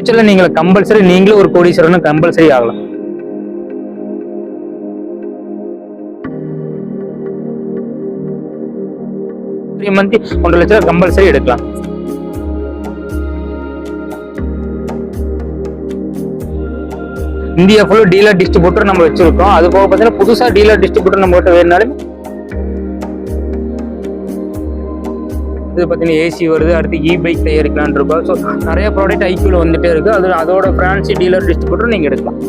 ஃபியூச்சரில் நீங்க கம்பல்சரி நீங்களும் ஒரு கோடீஸ்வரன் கம்பல்சரி ஆகலாம். த்ரீ மந்த் ஒன்றரை லட்ச ரூபா கம்பல்சரி எடுக்கலாம். இந்தியா ஃபுல்லாக டீலர் டிஸ்ட்ரிபியூட்டர் நம்ம வச்சிருக்கோம். அது போக பார்த்தீங்கன்னா புதுசா டீலர் டிஸ்ட்ரிபியூட்டர் நம்ம கிட்ட வேணுனாலும் இது பார்த்தீங்கன்னா ஏசி வருது அடுத்து இ பைக் தயாரிக்கலாம்னு இருக்கோம். ஸோ நிறைய ப்ராடக்ட் ஐக்யூல வந்துட்டே இருக்கு. அது அதோட பிரான்சி டீலர் டிஸ்ட்ரிபியூட்டர் நீங்க எடுக்கலாம்.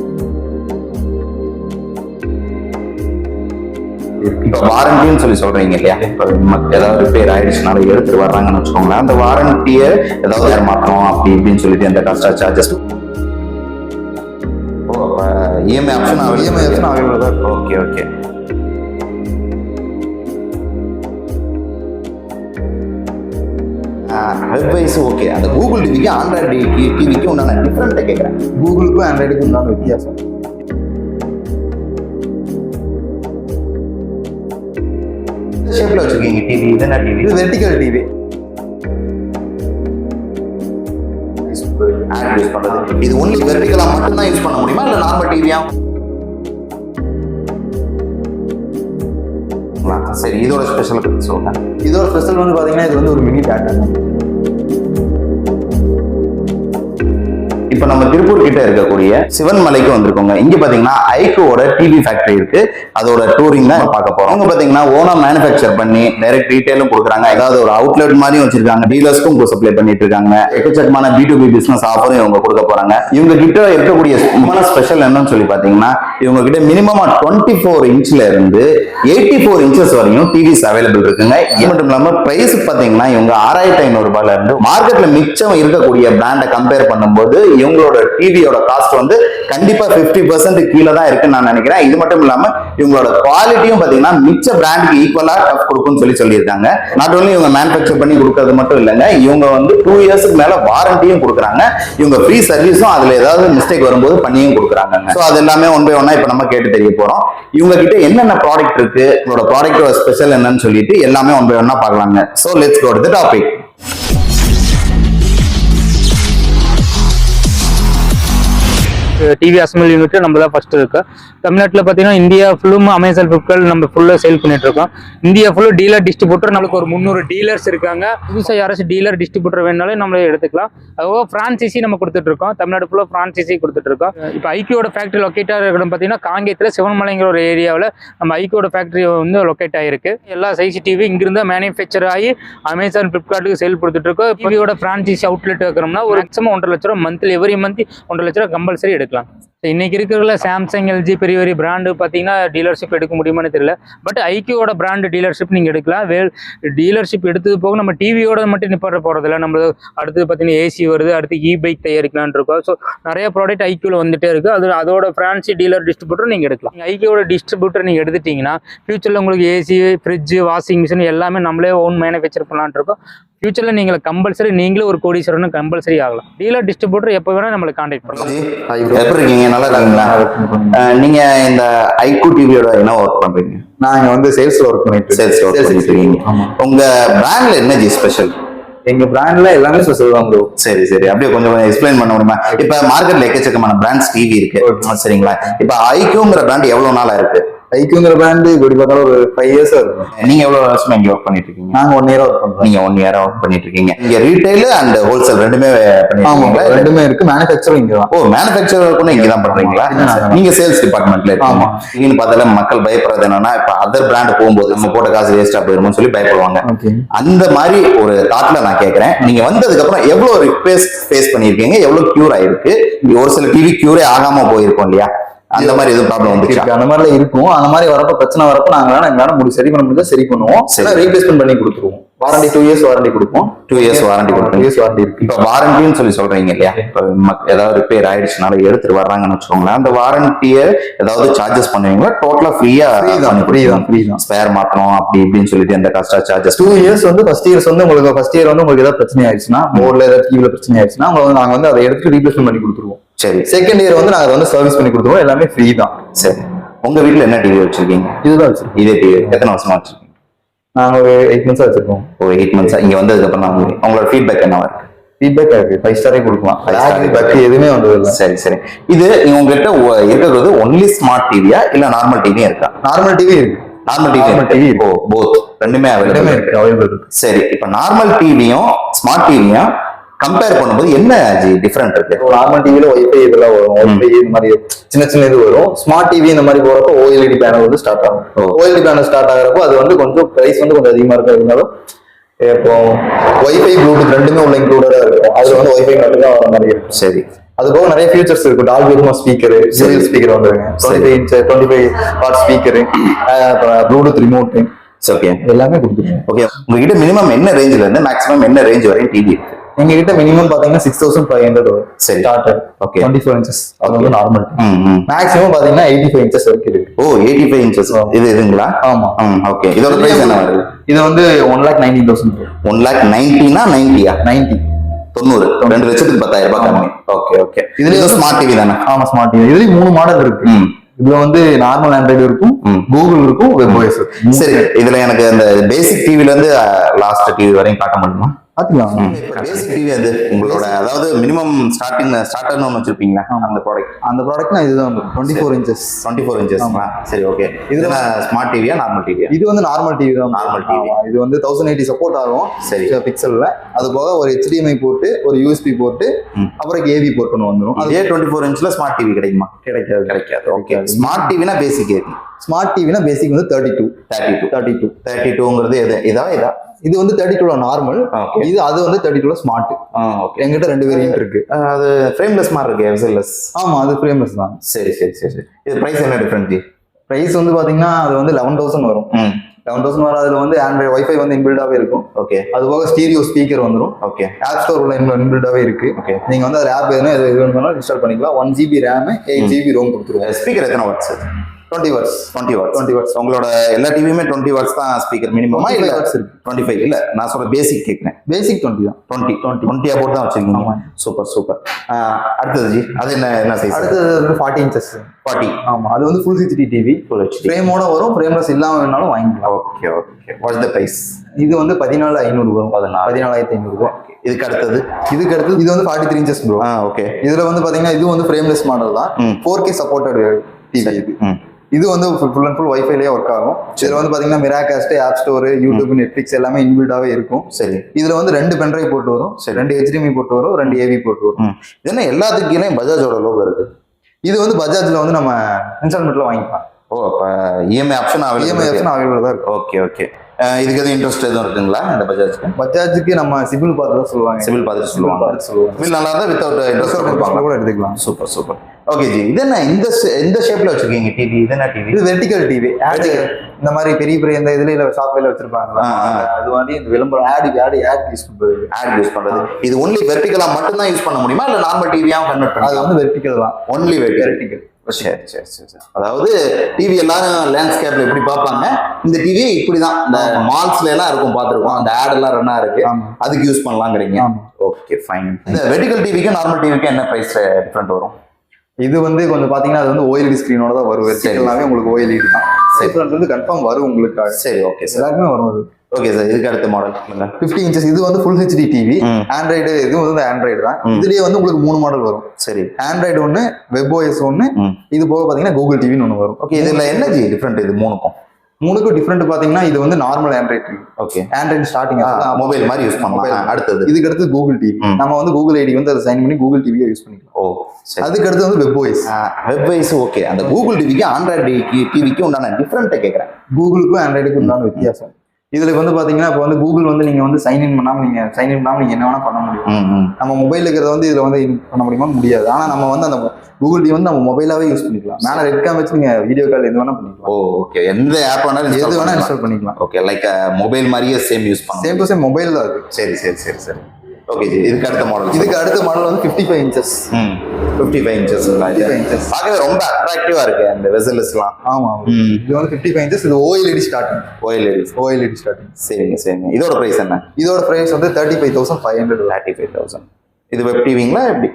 இப்ப வாரண்டின்னு சொல்லி சொல்றீங்க இல்லையா? இப்ப மத்த ஏதாவது ரிப்பேர் ஆயிடுச்சுனால எடுத்துட்டு வர்றாங்கன்னு வச்சுக்கோங்களேன். அந்த வாரண்டியை ஏதாவது மாற்றணும் அப்படி இப்படின்னு சொல்லிட்டு அந்த கஸ்டா சார்ஜஸ் ஓ EMI option EMI option available தான் ஓகே ஓகே அட்வைஸ் ஓகே. அந்த கூகுள் டிவிக்கு ஆண்ட்ராய்டு டிவிக்கு உண்டான டிஃப்ரெண்ட்டை கேட்குறேன் கூகுளுக்கும் ஆண்ட்ராய்டுக்கும் உண்டான வித்தியாசம். ஷேப்ல வச்சிருக்கீங்க டிவி இது என்ன டிவி இது வெர்டிகல் டிவி ஆட் யூஸ் பண்றது. இது ஒன்லி வெர்டிகலா மட்டும் தான் யூஸ் பண்ண முடியுமா? இல்ல நார்மல் டிவியா சரி இதோட ஸ்பெஷல் பத்தி சொல்லுங்க. இதோட ஸ்பெஷல் வந்து பாத்தீங்கன்னா இது வந்து ஒரு மினி பேட்டர்ன் இப்போ நம்ம திருப்பூர் கிட்ட இருக்கக்கூடிய சிவன் மலைக்கு வந்திருக்கோங்க. இங்க பாத்தீங்கன்னா ஐக்கோட டிவி ஃபேக்டரி இருக்கு. அதோட டூரிங் தான் பார்க்க போறோம். அவங்க பாத்தீங்கன்னா ஓனா மேனுஃபேக்சர் பண்ணி டைரக்ட் ரீட்டைலும் கொடுக்குறாங்க. ஏதாவது ஒரு அவுட்லெட் மாதிரியும் வச்சிருக்காங்க. டீலர்ஸ்க்கும் சப்ளை பண்ணிட்டு இருக்காங்க. எக்கச்சக்கமான பி டு பி பிசினஸ் ஆஃபரும் இவங்க கொடுக்க போறாங்க. இவங்க கிட்ட இருக்கக்கூடிய முக்கியமான ஸ்பெஷல் என்னன்னு சொல்லி பாத்தீங்கன்னா இவங்க கிட்ட மினிமமா டுவெண்ட்டி ஃபோர் இன்ச்ல இருந்து எயிட்டி ஃபோர் இன்ச்சஸ் வரையும் டிவிஸ் அவைலபிள் இருக்குங்க. இது மட்டும் இல்லாம பிரைஸ் பாத்தீங்கன்னா இவங்க ஆறாயிரத்தி ஐநூறு ரூபாயில இருந்து மார்க்கெட்ல மிச்சம் இருக்கக்கூடிய பிராண்டை கம்பேர் பண்ணும்போது இவங்களோட டிவியோட காஸ்ட் வந்து கண்டிப்பா 50% பர்சன்ட் கீழே தான் இருக்குன்னு நான் நினைக்கிறேன். இது மட்டும் இல்லாம இவங்களோட குவாலிட்டியும் பாத்தீங்கன்னா மிச்ச பிராண்டுக்கு ஈக்குவலா டஃப் கொடுக்கும்னு சொல்லி சொல்லியிருக்காங்க. நாட் ஓன்லி இவங்க மேனுஃபேக்சர் பண்ணி கொடுக்கறது மட்டும் இல்லைங்க இவங்க வந்து டூ இயர்ஸ்க்கு மேல வாரண்டியும் கொடுக்குறாங்க. இவங்க ஃப்ரீ சர்வீஸும் அதுல ஏதாவது மிஸ்டேக் வரும்போது பண்ணியும் கொடுக்குறாங்க ஸோ அது எல்லாமே ஒன் பை ஒன்னா இப்ப நம்ம கேட்டு தெரிய போறோம். இவங்க கிட்ட என்னென்ன ப்ராடக்ட் இருக்கு? உங்களோட ப்ராடக்டோட ஸ்பெஷல் என்னன்னு சொல்லிட்டு எல்லாமே ஒன் பை ஒன்னா பார்க்கலாங்க. So let's go to topic TV assemble unit நம்ம தான் ஃபர்ஸ்ட் இருக்கு. தமிழ்நாட்டில் பார்த்தீங்கன்னா இந்தியா ஃபுல்லும் அமேசான் ஃபிளிப்கார்ட் நம்ம ஃபுல்லாக சேல் பண்ணிட்டு இருக்கோம். இந்தியா ஃபுல்லு டீலர் டிஸ்ட்ரிபியூட்டர் நம்மளுக்கு ஒரு முந்நூறு டீலர்ஸ் இருக்காங்க. புதுசாக யாராச்சும் டீலர் டிஸ்ட்ரிபியூட்டர் வேணாலும் நம்மளே எடுத்துக்கலாம். அதுபோக ஃப்ரான்சிசி நம்ம கொடுத்துட்டு இருக்கோம். தமிழ்நாடு ஃபுல்லாக ஃப்ரான்சிசி கொடுத்துட்டு இருக்கோம். இப்போ ஐக்கியோட ஃபேக்ட்ரி லொக்கேட்டாக இருக்கணும் பார்த்தீங்கன்னா காங்கேயத்தில் சிவன்மலைங்கிற ஒரு ஏரியாவில் நம்ம ஐக்கியோட ஃபேக்ட்ரி வந்து லொக்கேட் ஆகிருக்கு எல்லா சைஸ் டிவி இங்கிருந்து மேனுஃபேக்சர் ஆகி அமேசான் ஃப்ளிப்கார்ட்டுக்கு சேல் கொடுத்துட்டு இருக்கோம். டிவியோட ஃப்ரான்சிசி அவுட்லெட் வைக்கிறோம்னா ஒரு மேக்ஸிமம் ஒன்றரை லட்ச ரூபா மந்த்லி எவரி மந்த் ஒன்றரை லட்ச ரூபா கம்பல்சரி எடுக்கலாம் இன்னைக்கு இருக்கிறதுல சாம்சங் எல்ஜி பெரிய பெரிய பிராண்டு பார்த்தீங்கன்னா டீலர்ஷிப் எடுக்க முடியுமான்னு தெரியல. பட் ஐக்கியோட பிராண்டு டீலர்ஷிப் நீங்கள் எடுக்கலாம். வே டீலர்ஷிப் எடுத்தது போக நம்ம டிவியோட மட்டும் நிப்பாட போகிறதில்ல நம்ம அடுத்து பார்த்தீங்கன்னா ஏசி வருது. அடுத்து இ பைக் தயாரிக்கலாம்னு இருக்கோம். ஸோ நிறைய ப்ராடக்ட் ஐக்கியோவில் வந்துட்டே இருக்குது அது அதோட ஃப்ரான்சி டீலர் டிஸ்ட்ரிபியூட்டர் நீங்கள் எடுக்கலாம். நீங்கள் ஐக்கியோட டிஸ்ட்ரிபியூட்டர் நீங்கள் எடுத்துட்டீங்கன்னா ஃபியூச்சரில் உங்களுக்கு ஏசி ஃப்ரிட்ஜ் வாஷிங் மிஷின் எல்லாமே நம்மளே ஓன் மேனுஃபேக்சர் பண்ணலான்னு இருக்கோம். ஃபியூச்சரில் நீங்கள் கம்பல்சரி நீங்களும் ஒரு கோடீஸ்வரன் கம்பல்சரி ஆகலாம். டீலர் டிஸ்ட்ரிபியூட்டர் எப்போ வேணால் நம்மளை காண்டாக்ட் பண்ணலாம். எப்படி இருக்கீங்க? நல்லா இருக்கீங்களா? அஹ் நீங்க இந்த ஐக்கூ டிவியோட என்ன ஒர்க் பண்றீங்க? நான் இங்க வந்து சேல்ஸ்ல ஒர்க் பண்ணிட்டு சேல்ஸ் ஒர்க் பண்ணிட்டு இருக்கீங்க. ஆமா. உங்க பிராண்ட்ல என்ன ஜி ஸ்பெஷல் எங்க பிராண்ட்ல எல்லாமே ஸ்பெஷல் தான் ப்ரோ சரி சரி. அப்படியே கொஞ்சம் எக்ஸ்பிளைன் பண்ண முடியுமா? இப்ப மார்க்கெட்ல எக்கச்சக்கமான பிராண்ட்ஸ் டிவி இருக்கு. சரிங்களா? இப்ப ஐக்யூங்கிற பிராண்ட் எவ்வளவு நாளா இருக்கு ஐக்கியங்கிற பிராண்ட் இப்படி பார்த்தாலும் ஒரு ஃபைவ் இயர்ஸ் இருக்கும். நீங்க எவ்வளவு வருஷமா இங்க ஒர்க் பண்ணிட்டு இருக்கீங்க நாங்க ஒன் இயரா ஒர்க் பண்றோம். நீங்க ஒன் இயரா ஒர்க் பண்ணிட்டு இருக்கீங்க இங்க ரீட்டைல் அண்ட் ஹோல்சேல் ரெண்டுமே ஆமா பண்ணிருக்கீங்களா? ரெண்டுமே இருக்கு. மேனுஃபேக்சரும் இங்க தான். ஓ மேனுஃபேக்சர் கூட இங்க தான். பண்றீங்களா. நீங்க சேல்ஸ் டிபார்ட்மெண்ட்ல ஆமா. இங்கன்னு பார்த்தாலே மக்கள் பயப்படுறது என்னன்னா இப்ப அதர் பிராண்ட் போகும்போது நம்ம போட்ட காசு வேஸ்டா போயிருமோன்னு சொல்லி பயப்படுவாங்க. அந்த மாதிரி ஒரு தாட்ல நான் கேக்குறேன். நீங்க வந்ததுக்கு அப்புறம் எவ்வளவு ரிக்வெஸ்ட் ஃபேஸ் பண்ணிருக்கீங்க எவ்வளவு கியூர் ஆயிருக்கு? ஒரு சில டிவி கியூரே ஆகாம போயிருக்கும் இல்லையா? அந்த மாதிரி எதுவும் ப்ராப்ளம் வந்துச்சா? அந்த மாதிரிலாம் இருக்கும். அந்த மாதிரி வரப்ப பிரச்சனை வரப்ப நாங்க வேணா எங்களால முடி சரி பண்ண முடிஞ்சா சரி பண்ணுவோம். ரீப்ளேஸ்மெண்ட் பண்ணி கொடுத்துருவோம். வாரண்டி டூ இயர்ஸ் வாரண்டி கொடுப்போம். டூ இயர்ஸ் வாரண்டி டூ கொடுப்பீங்க இயர்ஸ் வாரண்டி இருக்கு இப்ப வாரண்டின்னு சொல்லி சொல்றீங்க இல்லையா? இப்ப ஏதாவது ரிப்பேர் ஆயிடுச்சுனால எடுத்துட்டு வர்றாங்கன்னு வச்சுக்கோங்களேன். அந்த வாரண்டியை ஏதாவது சார்ஜஸ் பண்ணுவீங்களா? டோட்டலா ஃப்ரீயா ஃப்ரீ தான் ஃப்ரீ தான் ஸ்பேர் மாத்தணும் அப்படி இப்படின்னு சொல்லிட்டு எந்த காஸ்டா சார்ஜஸ் டூ இயர்ஸ் வந்து ஃபர்ஸ்ட் இயர்ஸ் வந்து உங்களுக்கு ஃபர்ஸ்ட் இயர் வந்து உங்களுக்கு ஏதாவது பிரச்சனை ஆயிடுச்சுன்னா போர்ட்ல ஏதாவது டிவில பிரச்சனை ஆயிடுச்சுன்னா உங்களுக்கு வந்து நாங்க வந்து அதை எடுத்து ரீப்ளேஸ்மெண்ட் பண்ணி கொடுத்துருவோம். சரி. செகண்ட் இயர் வந்து நாங்க அதை வந்து சர்வீஸ் பண்ணி கொடுத்துருவோம். எல்லாமே ஃப்ரீ தான். சரி. உங்க வீட்ல என்ன டிவி வச்சிருக்கீங்க? இதுதான் வச்சிருக்கோம். இதே டிவி எத்தனை வருஷமா வச்சிருக்கீங்க? நாங்க ஒரு எயிட் மந்த்ஸா வச்சிருக்கோம். ஒரு எயிட் மந்த்ஸா இங்க வந்ததுக்கு அப்புறம் தான் உங்களுக்கு- உங்களோட ஃபீட்பேக் என்னவா இருக்கு ஃபீட்பேக் இருக்கு ஃபைவ் ஸ்டாரே கொடுக்கலாம். பக் எதுவுமே வந்தது இல்லை. சரி சரி. இது உங்ககிட்ட இருக்கிறது ஒன்லி ஸ்மார்ட் டிவியா இல்ல நார்மல் டிவியும் இருக்கா? நார்மல் டிவி இருக்கு. Normal TV Normal TV oh both ரெண்டுமே அவைலபிள் இருக்கு. அவைலபிள் சரி இப்ப நார்மல் டிவியும் ஸ்மார்ட் டிவியும் கம்பேர் பண்ணும்போது என்ன டிஃபரெண்ட் இருக்கு? நார்மல் டிவில ஒய்ஃபை இதெல்லாம் வரும். ஒய்ஃபை இந்த மாதிரி சின்ன சின்ன இது வரும். ஸ்மார்ட் டிவி இந்த மாதிரி போறப்போ ஓஎல்இடி பேனல் வந்து ஸ்டார்ட் ஆகும். ஓஎல்இடி பேனல் ஸ்டார்ட் ஆகிறப்போ அது வந்து கொஞ்சம் பிரைஸ் வந்து கொஞ்சம் அதிகமா இருக்கும் இருந்தாலும் இப்போ ஒய்ஃபை ப்ளூடூத் ரெண்டுமே உள்ள இன்க்ளூடடா இருக்கும். அதுல வந்து ஒய்ஃபை மட்டும் தான் வர மாதிரி இருக்கும். சரி. அது போக நிறைய ஃபீச்சர்ஸ் இருக்கும் டால்பி ரூமா ஸ்பீக்கர் சீரியல் ஸ்பீக்கர் வந்துருங்க. Twenty five inch twenty five watt speaker Bluetooth remote okay எல்லாமே கொடுத்துருக்கோம் ஓகே உங்ககிட்ட மினிமம் என்ன ரேஞ்சில இருந்து மேக்ஸிமம் என்ன ரேஞ்ச் வரையும் டிவி இருக்கு? எங்க கிட்ட மினிமம் பாத்தீங்கன்னா சிக்ஸ் தௌசண்ட் ஃபைவ் ஹண்ட்ரட் வரும். சரி. Starter Okay. Twenty four inches அது வந்து நார்மல். மேக்ஸிமம் பாத்தீங்கன்னா எயிட்டி ஃபைவ் இன்ச்சஸ் வரைக்கும் இருக்கு. ஓ எயிட்டி ஃபைவ் இன்ச்சஸ் இது இதுங்களா? ஆமா. ஓகே இதோட பிரைஸ் என்ன வருது? இது வந்து one lakh nineteen thousand one lakh நைன்டினா நைன்டியா நைன்டி தொண்ணூறு. ரெண்டு லட்சத்துக்கு பத்தாயிரம் ரூபாய் கம்மி. ஓகே ஓகே இதுல இது ஸ்மார்ட் டிவி தானே? ஆமா ஸ்மார்ட் டிவி இதுலயும் மூணு மாடல் இருக்கு. இதுல வந்து நார்மல் ஆண்ட்ராய்டு இருக்கும். கூகுள் இருக்கும் வெப் ஓஎஸ் சரி இதுல எனக்கு அந்த பேசிக் டிவில இருந்து லாஸ்ட் டிவி வரையும் காட்ட முடியுமா? பாத்துக்கலாம் பேசிக் டிவி அது உங்களோட அதாவது மினிமம் ஸ்டார்டிங் ஸ்டார்டர்னு ஒன்று வச்சிருப்பீங்களா? அந்த ப்ராடக்ட் அந்த ப்ராடக்ட் நான் இதுதான் twenty four inches twenty four inches சரி ஓகே இதுல ஸ்மார்ட் டிவியா நார்மல் டிவியா இது வந்து நார்மல் டிவி தான். TV. ஆமா, இது வந்து தௌசண்ட் எயிட்டி சப்போர்ட் ஆகும். சரி. பிக்சல்ல அது போக ஒரு HDMI போட்டு ஒரு யூஎஸ்பி போட்டு. அப்புறம் ஏவி போர்ட் ஒன்று வந்துடும் அது டுவெண்ட்டி ஃபோர் இன்ச்ல ஸ்மார்ட் டிவி கிடைக்குமா? கிடைக்காது. கிடைக்காது. ஓகே ஸ்மார்ட் டிவினா பேசிக் இருக்கு ஸ்மார்ட் டிவினா பேசிக் வந்து thirty two thirty two thirty two thirty டூங்கிறது எது? இதா இதா இது வந்து தேர்ட்டி டூல நார்மல். இது அது வந்து தேர்ட்டி டூல ஸ்மார்ட் ஓகே எங்கிட்ட ரெண்டு வேரியன்ட் இருக்கு. அது ஃப்ரேம்லெஸ் மாதிரி இருக்கு எவ்செல்லெஸ் ஆமா அது ஃப்ரேம்லெஸ் தான். சரி சரி சரி சரி. இது பிரைஸ் என்ன டிஃபரெண்ட் பிரைஸ் வந்து பாத்தீங்கன்னா அது வந்து லெவன் தௌசண்ட் வரும். லெவன் தௌசண்ட் வர அதுல வந்து ஆண்ட்ராய்டு வைஃபை வந்து இன்பில்டாவே இருக்கும். ஓகே அது போக ஸ்டீரியோ ஸ்பீக்கர் வந்துடும் ஓகே ஆப் ஸ்டோர் உள்ள இன்பில்டாவே இருக்கு. ஓகே நீங்க வந்து அது ஆப் எதுனா எது எது வேணும்னாலும் இன்ஸ்டால் பண்ணிக்கலாம். One GB RAM eight GB ROM கொடுத்துருவோம். ஸ்பீக்கர் எத்தனை வாட்ஸ் டுவெண்ட்டி வர்ஸ் டுவெண்ட்டி வாட்ஸ் 20 watts. உங்களோட எல்லா டிவியுமே டுவெண்ட்டி வாட்ஸ் தான் ஸ்பீக்கர் மினிமமா 25 இல்ல. டுவெண்ட்டி ஃபைவ் இல்ல நான் சொல்ற பேசிக் கேட்குறேன் பேசிக் டுவெண்ட்டி தான். டுவெண்ட்டி டுவெண்ட்டியா போட்டு தான் வச்சிருக்கீங்க. சூப்பர் சூப்பர் அடுத்தது ஜி அது என்ன என்ன சைஸ் அடுத்தது வந்து ஃபார்ட்டி இன்ச்சஸ் ஃபார்ட்டி ஆமா அது வந்து full HD TV full HD ஃப்ரேமோட வரும் ஃப்ரேம்லெஸ் இல்லாம வேணாலும் வாங்கிக்கலாம். Okay okay what's the price இது வந்து பதினாலு ஐநூறு வரும். பதினாலு. பதினாலாயிரத்தி ஐநூறு ரூபாய் இதுக்கு அடுத்தது? இதுக்கு அடுத்து இது வந்து forty three inches pro okay இதுல வந்து பாத்தீங்கன்னா இது வந்து ஃப்ரேம்லெஸ் மாடல் தான். ஃபோர் கே சப்போர்ட்டட் டிவி இது. இது வந்து ஃபுல் அண்ட் ஃபுல் வைஃபைலேயே ஒர்க் ஆகும். இதுல வந்து பாத்தீங்கன்னா Miracast app store YouTube Netflix எல்லாமே இன்பில்டாவே இருக்கும். சரி. இதுல வந்து ரெண்டு பென்ட்ரைவ் போட்டு வரும். சரி. ரெண்டு HDMI போட்டு வரும். ரெண்டு ஏவி போட்டு வரும். ம். இது என்ன? எல்லாத்துக்கு கீழே பஜாஜோட லோகோ இருக்கு. இது வந்து பஜாஜ்ல வந்து நம்ம இன்ஸ்டால்மெண்ட்ல வாங்கிக்கலாம். ஓ அப்ப EMI option EMI option available தான் இருக்கும் ஓகே ஓகே இதுக்கு எதுவும் இன்ட்ரெஸ்ட் எதுவும் இருக்குங்களா? இந்த பஜாஜ்க்கு? பஜாஜுக்கு நம்ம சிபில் பார்த்து சொல்லுவாங்க. சிவில் பார்த்துட்டு சிபில் சொல்லுவாங்க. பார்த்து சொல்லுவாங்க. சிவில் நல்லா இருந்தா வித்தவுட் இன்ட்ரெஸ்ட் கொடுப்பாங்க. கூட எடுத்துக்கலாம். Super super. ஓகே ஜி. இது என்ன இந்த இந்த ஷேப்ல வச்சிருக்கீங்க டிவி இது என்ன டிவி இது வெர்டிகல் டிவி ஆட் இந்த மாதிரி பெரிய பெரிய இந்த இதுல ஷாப்ல வச்சிருப்பாங்க. அது மாதிரி இந்த விளம்பரம் ஆட் ஆட் ஆட் யூஸ் பண்றது. ஆட் யூஸ் பண்றது. இது ஒன்லி வெர்டிகலா மட்டும் தான் யூஸ் பண்ண முடியுமா? இல்ல நார்மல் டிவியாவும் கன்வெர்ட் அது பண்ணலாம் வந்து வெர்டிகல் தான். ஒன்லி வெர்டிகல் சரி சரி சரி சரி. அதாவது டிவி எல்லாரும் லேண்ட்ஸ்கேப்ல எப்படி பார்ப்பாங்க? இந்த டிவி இப்படிதான். இந்த மால்ஸ்ல எல்லாம் இருக்கும் பார்த்துருக்கோம். அந்த ஆட் எல்லாம் ரன்னா இருக்கு. அதுக்கு யூஸ் பண்ணலாங்கிறீங்க. ஓகே ஃபைன் இந்த வெர்டிகல் டிவிக்கும் நார்மல் டிவிக்கும் என்ன பிரைஸ் டிஃபரெண்ட் வரும்? இது வந்து கொஞ்சம் பாத்தீங்கன்னா அது வந்து ஓஎல்இடி ஸ்கிரீனோட தான் வரும். சரி. எல்லாமே உங்களுக்கு ஓஎல்இடி தான். டிஃபரன்ஸ் வந்து கன்ஃபார்ம் வரும் உங்களுக்காக. சரி ஓகே சார் எல்லாருக்குமே வரும் அது. ஓகே சார் இதுக்கு அடுத்த மாடல் ஃபிஃப்டி இன்ச்சஸ் இது வந்து ஃபுல் ஹெச்டி டிவி. ஆண்ட்ராய்டு இது வந்து ஆண்ட்ராய்டு தான். இதுலயே வந்து உங்களுக்கு மூணு மாடல் வரும். சரி. ஆண்ட்ராய்டு ஒன்று வெப் ஓஎஸ் ஒன்று. இது போக பாத்தீங்கன்னா கூகுள் டிவின்னு ஒன்று வரும். ஓகே இதுல என்ன ஜி டிஃபரெண்ட் இது மூணுக்கும். மூணுக்கும் டிஃப்ரெண்ட் பாத்தீங்கன்னா இது வந்து normal android TV okay android starting mobile மாதிரி யூஸ் பண்ணலாம். அடுத்தது. இதுக்கு அடுத்து கூகுள் டிவி. நம்ம வந்து கூகுள் ஐடி வந்து அதை சைன் பண்ணி கூகுள் டிவியை யூஸ் பண்ணிக்கலாம். ஓ சரி. அதுக்கு அடுத்து வந்து web OS web wise okay அந்த கூகுள் டிவிக்கு ஆண்ட்ராய்டு டிவிக்கு உண்டான டிஃப்ரெண்ட்டை கேட்குறேன் கூகுளுக்கும் ஆண்ட்ராய்டுக்கும் உண்டான வித்தியாசம். இதுல வந்து பாத்தீங்கன்னா இப்போ வந்து கூகுள் வந்து நீங்க வந்து சைன் இன் பண்ணாம நீங்க சைன் இன் பண்ணாம நீங்க என்ன வேணா பண்ண முடியும். நம்ம மொபைல் இருக்கிறத வந்து இதுல வந்து பண்ண முடியுமா? முடியாது. ஆனா நம்ம வந்து அந்த கூகுள் டிவி வந்து நம்ம மொபைலாவே யூஸ் பண்ணிக்கலாம். மேல ரெட் கேம் வச்சு நீங்க வீடியோ கால் எது வேணா பண்ணிக்கலாம். ஓ ஓகே எந்த ஆப் வேணாலும் எது வேணா இன்ஸ்டால் பண்ணிக்கலாம். ஓகே லைக் மொபைல் மாதிரியே சேம் யூஸ் சேம் பண்ணலாம் டு சேம் மொபைல் தான் அது. சரி சரி சரி சரி. ஓகே ஜி இதுக்கு அடுத்த மாடல் இதுக்கு அடுத்த மாடல் வந்து 55 five inches fifty five inches 55 inches. பார்க்கவே ரொம்ப அட்ராக்டிவா இருக்கு அந்த வெசல்ஸ்லாம் ஆமா இது வந்து 55 ஃபைவ் இன்ச்சஸ் இது OLED starting OLED OLED starting சரிங்க சரிங்க. இதோட ப்ரைஸ் என்ன? இதோட பிரைஸ் வந்து thirty five thousand five hundred thirty five thousand இது வெப் டிவிங்களா எப்படி?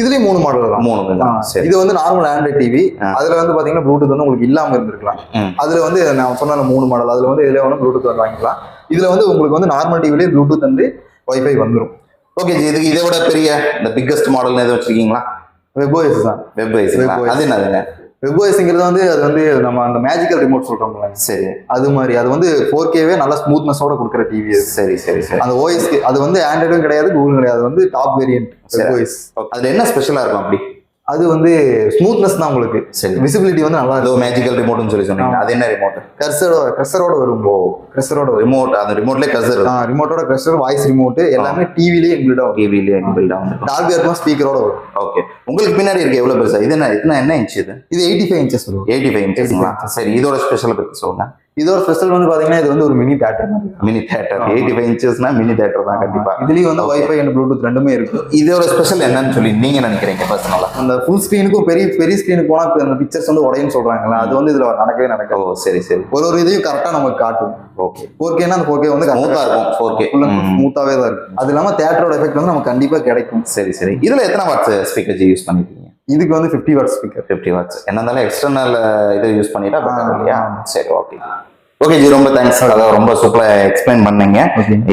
இதுலயும் மூணு மாடல் தான். மூணு இது வந்து நார்மல் ஆண்ட்ராய்ட் டிவி. அதுல வந்து பாத்தீங்கன்னா ப்ளூடூத் வந்து உங்களுக்கு இல்லாம இருந்திருக்கலாம். அதுல வந்து நான் சொன்ன மூணு மாடல் அதுல வந்து இதுல வேணும் ப்ளூடூத் வாங்கிக்கலாம். இதுல வந்து உங்களுக்கு வந்து நார்மல் டிவிலேயே ப்ளூடூத் வந்து வைஃபை வந்துரும். ஓகே ஜி இதுக்கு இதை விட பெரிய இந்த பிக்கஸ்ட் மாடல் எதுவும் வச்சிருக்கீங்களா? வெப்ஓஎஸ் தான். வெப் வைஸுங்களா Web OS. அது என்னதுங்க? வெப்ஓஎஸ்ங்கிறது வந்து அது வந்து நம்ம அந்த மேஜிக்கல் ரிமோட் சொல்றோம்ல சரி. அது மாதிரி. அது வந்து ஃபோர் கேவே நல்ல ஸ்மூத்னஸோட கொடுக்குற டிவி சரி சரி சரி. அந்த ஓஎஸ்க்கு அது வந்து ஆண்ட்ராய்டும் கிடையாது கூகுள் கிடையாது. வந்து டாப் வேரியன்ட். வெப்ஓஎஸ் அதுல என்ன ஸ்பெஷலா இருக்கும் அப்படி? அது வந்து ஸ்மூத்னஸ் தான் உங்களுக்கு. சரி. விசிபிலிட்டி வந்து நல்லா இருக்கும். மேஜிக்கல் ரிமோட்னு சொல்லி சொன்னீங்க. அது என்ன ரிமோட் கர்சரோட கர்சரோட வரும். ஓ கர்சரோட ரிமோட் அந்த ரிமோட்லயே கசர் ரிமோட்டோட கர்சர் வாய்ஸ் ரிமோட் எல்லாமே டிவிலேயே இன்பில்ட் ஆகும் டிவிலேயே பில்ட் ஆகும் டால்பி இருக்கும் ஸ்பீக்கரோட வரும். ஓகே உங்களுக்கு பின்னாடி இருக்கு எவ்வளவு பெருசா? இது என்ன என்ன இன்ச் இது? இது எயிட்டி ஃபைவ் இன்ச்சஸ் வரும் எயிட்டி ஃபைவ் இன்ச்சஸ்ங்களா சரி இதோட ஸ்பெஷல் பத்தி சொல்லுங்க. இதோட ஸ்பெஷல் வந்து பாத்தீங்கன்னா இது வந்து ஒரு mini theatre mini theatre eighty five இன்ச்சஸ்னா mini theatre தான் கண்டிப்பா. இதுலயும் வந்து வைஃபை அண்ட் ப்ளூடூத் ரெண்டுமே இருக்கு. இதோட ஸ்பெஷல் என்னன்னு சொல்லி நீங்க நினைக்கிறீங்க பர்சனலா அந்த ஃபுல் ஸ்க்ரீனுக்கும் பெரிய பெரிய ஸ்க்ரீனுக்கு போனா அந்த பிக்சர்ஸ் வந்து உடையும் சொல்றாங்கல்ல அது வந்து இதுல நடக்கவே ஓ நடக்காது சரி சரி. ஒரு ஒரு இதையும் கரெக்டா நமக்கு காட்டும் ஓகே ஃபோர் கேனா அந்த ஃபோர் கே வந்து ஸ்மூத்தா இருக்கும். ஃபோர் கே ஸ்மூத்தாவே தான் இருக்கும். அது இல்லாம தேட்டரோட எஃபெக்ட் வந்து நமக்கு கண்டிப்பா கிடைக்கும். சரி சரி. இதுல எத்தனை வாட்ஸ் ஸ்பீக்கர் யூஸ் பண்ணிருக்கீங்க? இதுக்கு வந்து 50 வாட் ஸ்பீக்கர் ஃபிஃப்டி வாட்ஸ் என்ன இருந்தாலும் எக்ஸ்டர்னல் இது யூஸ் பண்ணிட்டா இல்லையா. சரி ஓகே ஓகே ஜி ரொம்ப தேங்க்ஸ் அதாவது ரொம்ப சூப்பரா எக்ஸ்பிளைன் பண்ணீங்க.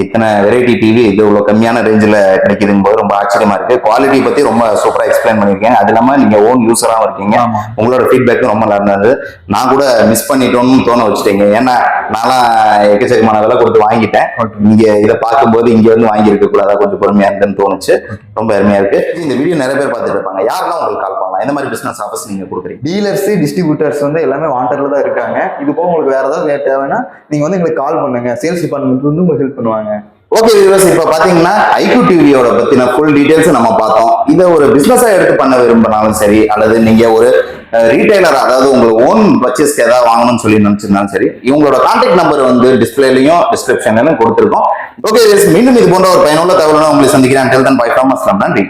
இத்தனை வெரைட்டி டிவி இது இவ்வளவு கம்மியான ரேஞ்சில் கிடைக்குதுங்க போது ரொம்ப ஆச்சரியமா இருக்கு. குவாலிட்டி பத்தி ரொம்ப சூப்பரா எக்ஸ்பிளைன் பண்ணிருக்கீங்க அது இல்லாம நீங்க ஓன் யூஸராகவும் இருக்கீங்க. உங்களோட ஃபீட்பேக்கும் ரொம்ப நல்லா இருந்தது. நான் கூட மிஸ் பண்ணிட்டோம்னு தோண வச்சுட்டீங்க. ஏன்னா நான்லாம் எக்கச்சக்கமான விலை கொடுத்து வாங்கிட்டேன். இங்க இதை பார்க்கும்போது இங்க வந்து வாங்கி இருக்க கூடாதா கொஞ்சம் பொறுமையா இருந்துன்னு தோணுச்சு. ரொம்ப அருமையா இருக்கு. இந்த வீடியோ நிறைய பேர் பார்த்துட்டு இருப்பாங்க. யாரெல்லாம் உங்களுக்கு கால் எந்த மாதிரி பிசினஸ் ஆஃபர்ஸ் நீங்க கொடுக்குறீங்க. டீலர்ஸ் டிஸ்ட்ரிபியூட்டர்ஸ் வந்து எல்லாமே வாண்டர்ல தான் இருக்காங்க. இது போக உங்களுக்கு வேற ஏதாவது தேவைன்னா நீங்க வந்து எங்களுக்கு கால் பண்ணுங்க. சேல்ஸ் டிபார்ட்மெண்ட் வந்து உங்களுக்கு ஹெல்ப் பண்ணுவாங்க. ஓகே வியூவர்ஸ் இப்ப பாத்தீங்கன்னா ஐக்யூ டிவியோட பத்தின ஃபுல் டீடைல்ஸ் நம்ம பார்த்தோம். இதை ஒரு பிசினஸா எடுத்து பண்ண விரும்பினாலும் சரி அல்லது நீங்க ஒரு ரீட்டைலர் அதாவது உங்களுக்கு ஓன் பர்ச்சேஸ்க்கு ஏதாவது வாங்கணும்னு சொல்லி நினைச்சிருந்தாலும் சரி இவங்களோட கான்டாக்ட் நம்பர் வந்து டிஸ்பிளேலையும் டிஸ்கிரிப்ஷன்லயும் கொடுத்துருக்கோம். ஓகே மீண்டும் இது போன்ற ஒரு பயனுள்ள தகவலும் உங்களை சந்திக்கிறேன். டெல் தன் பை ஃபார்மஸ் நன்றி